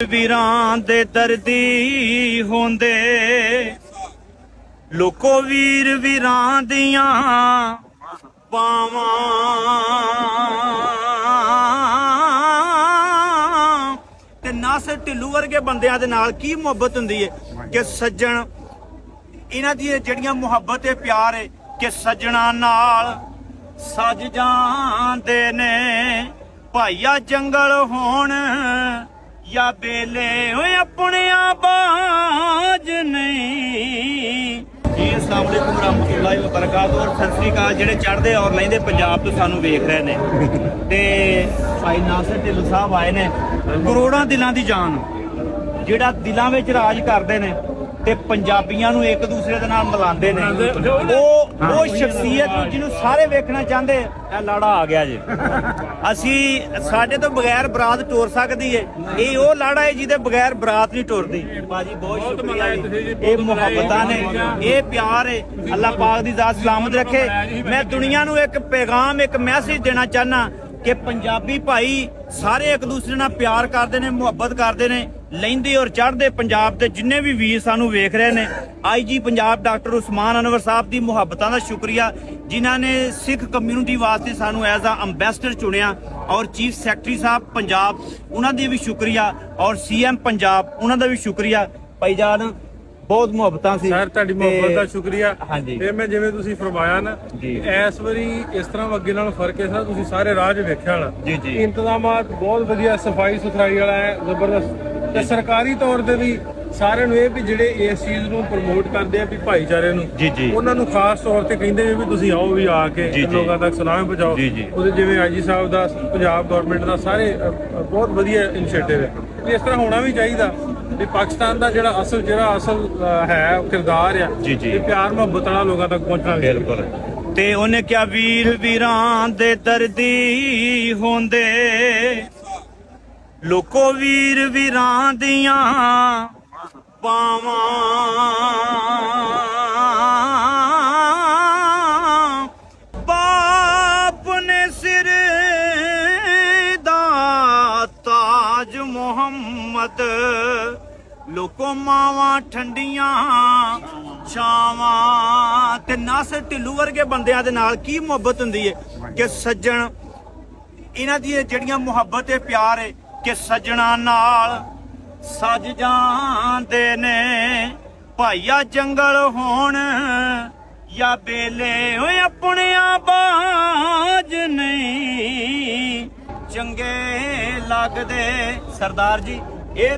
ਵੀਰਾਂ ਦੇ ਦਰਦੀ ਹੁੰਦੇ। ਲੋਕੋ ਵੀਰ ਵੀਰਾਂ ਦੀਆਂ ਪਾਵਾਂ ਤੇ ਨਾਸਰ ਢਿੱਲੂ ਵਰਗੇ ਬੰਦਿਆਂ ਦੇ ਨਾਲ ਕੀ ਮੁਹੱਬਤ ਹੁੰਦੀ ਹੈ ਕਿ ਸੱਜਣ, ਇਹਨਾਂ ਦੀ ਜਿਹੜੀਆਂ ਮੁਹੱਬਤ ਤੇ ਪਿਆਰ ਹੈ ਕਿ ਸੱਜਣਾ ਨਾਲ ਸੱਜ ਜਾਂਦੇ ਨੇ। ਭਾਈਆ ਜੰਗਲ ਹੋਣ ਜਾਂ ਬੇਲੇ ਓਏ ਆਪਣਿਆਂ ਬਾਜ ਨਹੀਂ। ਜੀ ਅਸਲਾਮ ਅਲੈਕੁਮ ਰਹਿਮਤੁਲਾਹਿ ਵ ਬਰਕਾਤੁਹੂ ਔਰ ਸਤਿ ਸ੍ਰੀ ਅਕਾਲ ਜਿਹੜੇ ਚੜ੍ਹਦੇ ਔਰ ਲੈਂਦੇ ਪੰਜਾਬ ਤੋਂ ਸਾਨੂੰ ਵੇਖ ਰਹੇ ਨੇ। ਤੇ ਭਾਈ ਨਾਸਰ ਢਿੱਲੋਂ ਸਾਹਿਬ ਆਏ ਨੇ ਕਰੋੜਾਂ ਦਿਲਾਂ ਦੀ ਜਾਨ ਜਿਹੜਾ ਦਿਲਾਂ ਵਿੱਚ ਰਾਜ ਕਰਦੇ ਨੇ। ਤੇ ਪੰਜਾਬੀਆਂ ਨੂੰ ਇੱਕ ਦੂਸਰੇ ਦੇ ਨਾਲ ਮਿਲਾਉਂਦੇ ਨੇ। ਉਹ ਉਹ ਸ਼ਖਸੀਅਤ ਨੂੰ ਜਿਹਨੂੰ ਸਾਰੇ ਵੇਖਣਾ ਚਾਹੁੰਦੇ ਇਹ ਲਾੜਾ ਆ ਗਿਆ ਜੀ। ਅਸੀਂ ਸਾਡੇ ਤੋਂ ਬਗੈਰ ਬਰਾਤ ਟੋਰ ਸਕਦੀ ਏ। ਇਹ ਉਹ ਲਾੜਾ ਹੈ ਜਿਹਦੇ ਬਗੈਰ ਬਰਾਤ ਨਹੀਂ ਟੁਰਦੀ। ਬਾਜੀ ਬਹੁਤ ਸ਼ੁਕਰੀਆ ਜੀ। ਇਹ ਮੁਹੱਬਤਾਂ ਨੇ। ਇਹ ਪਿਆਰ ਹੈ ਅੱਲਾਹ ਪਾਕ ਦੀ ਜ਼ਾਤ ਸਲਾਮਤ ਰੱਖੇ। ਮੈਂ ਦੁਨੀਆ ਨੂੰ ਇੱਕ ਪੈਗਾਮ ਇੱਕ ਮੈਸੇਜ ਦੇਣਾ ਚਾਹਨਾ ਕਿ ਪੰਜਾਬੀ ਭਾਈ ਸਾਰੇ ਇੱਕ ਦੂਸਰੇ ਨਾਲ ਪਿਆਰ ਕਰਦੇ ਨੇ ਮੁਹੱਬਤ ਕਰਦੇ ਨੇ। ਲੈਂਦੇ ਔਰ ਚੜ੍ਹਦੇ ਪੰਜਾਬ ਦੇ ਜਿੰਨੇ ਵੀ ਵੀਰ ਸਾਨੂੰ ਵੇਖ ਰਹੇ ਨੇ ਆਈਜੀ ਪੰਜਾਬ ਡਾਕਟਰ ਉਸਮਾਨ ਅਨਵਰ ਸਾਹਿਬ ਦੀ ਮੁਹੱਬਤਾਂ ਦਾ ਸ਼ੁਕਰੀਆ ਜਿਨ੍ਹਾਂ ਨੇ ਸਿੱਖ ਕਮਿਊਨਿਟੀ ਵਾਸਤੇ ਸਾਨੂੰ ਐਜ਼ ਅ ਅੰਬੈਸਡਰ ਚੁਣਿਆ ਔਰ ਚੀਫ ਸੈਕਟਰੀ ਸਾਹਿਬ ਪੰਜਾਬ ਉਹਨਾਂ ਦੀ ਵੀ ਸ਼ੁਕਰੀਆ ਔਰ ਸੀਐਮ ਪੰਜਾਬ ਉਹਨਾਂ ਦਾ ਵੀ ਸ਼ੁਕਰੀਆ ਭਾਈ ਜਾਨ ਬਹੁਤ ਮੁਹੱਬਤਾਂ ਸੀ ਸਰ ਤੁਹਾਡੀ ਮੁਹੱਬਤ ਦਾ ਸ਼ੁਕਰੀਆ ਹਾਂਜੀ। ਤੇ ਮੈਂ ਜਿਵੇਂ ਤੁਸੀਂ ਫਰਮਾਇਆ ਨਾ। ਇਸ ਵਾਰੀ ਇਸ ਤਰ੍ਹਾਂ ਅੱਗੇ ਨਾਲ ਫ਼ਰਕ ਹੈ ਸਰ ਤੁਸੀਂ ਸਾਰੇ ਰਾਹ 'ਚ ਵੇਖਿਆ ਹੋਣਾ ਜੀ, ਜੀ। ਇੰਤਜ਼ਾਮਾਤ ਬਹੁਤ ਵਧੀਆ ਸਫ਼ਾਈ ਸੁਥਰਾਈ ਵਾਲਾ ਹੈ ਜ਼ਬਰਦਸਤ ਤੇ ਸਰਕਾਰੀ ਤੌਰ ਤੇ ਵੀ ਸਾਰਿਆਂ ਨੂੰ ਇਹ ਵੀ ਜਿਹੜੇ ਇਸ ਚੀਜ਼ ਨੂੰ ਪ੍ਰਮੋਟ ਕਰਦੇ ਆ ਵੀ ਭਾਈਚਾਰੇ ਨੂੰ ਜੀ, ਜੀ। ਉਹਨਾਂ ਨੂੰ ਖਾਸ ਤੌਰ ਤੇ ਕਹਿੰਦੇ ਵੀ ਤੁਸੀਂ ਆਓ ਵੀ ਆ ਕੇ। ਲੋਕਾਂ ਤੱਕ ਸਲਾਮ ਪਹੁੰਚਾਓ। ਉਹਦੇ ਜਿਵੇਂ ਆਈਜੀ ਸਾਹਿਬ ਦਾ ਪੰਜਾਬ ਗਵਰਨਮੈਂਟ ਦਾ ਸਾਰੇ ਬਹੁਤ ਵਧੀਆ ਇਨੀਸ਼ੀਏਟਿਵ ਹੈ ਤੇ ਇਸ ਤਰ੍ਹਾਂ ਹੋਣਾ ਵੀ ਚਾਹੀਦਾ ਵੀ ਪਾਕਿਸਤਾਨ ਦਾ ਜਿਹੜਾ ਅਸਲ ਜਿਹੜਾ ਅਸਲ ਹੈ ਕਿਰਦਾਰ ਆ। ਇਹ ਪਿਆਰ ਮੁਹੱਬਤ ਨਾਲ ਲੋਕਾਂ ਤੱਕ ਪਹੁੰਚਣਾ ਬਿਲਕੁਲ ਤੇ ਉਹਨੇ ਕਿਹਾ ਵੀਰ ਵੀਰਾਂ ਦੇ ਦਰਦੀ ਹੁੰਦੇ ਲੋਕੋ ਵੀਰ ਵੀਰਾਂ ਦੀਆਂ ਪਾਵਾਂ ਬਾਪ ਨੇ ਸਿਰ ਦਾ ਤਾਜ ਮੁਹੰਮਦ, ਲੋਕੋ ਮਾਵਾਂ ਠੰਡੀਆਂ ਛਾਵਾਂ। ਤੇ ਨਾਸਰ ਢਿੱਲੂ ਵਰਗੇ ਬੰਦਿਆਂ ਦੇ ਨਾਲ ਕੀ ਮੁਹੱਬਤ ਹੁੰਦੀ ਏ ਕਿ ਸੱਜਣ, ਇਹਨਾਂ ਦੀ ਜਿਹੜੀਆਂ ਮੁਹੱਬਤ ਤੇ ਪਿਆਰ ਏ ਕਿ ਸੱਜਣਾ ਨਾਲ ਸਜ ਜਾਂਦੇ ਨੇ। ਭਾਈਆ ਜੰਗਲ ਹੋਣ ਜਾਂ ਬੇਲੇ ਓਏ ਆਪਣਿਆਂ ਬਾਜ ਨਹੀਂ। ਚੰਗੇ ਲੱਗਦੇ। ਸਰਦਾਰ ਜੀ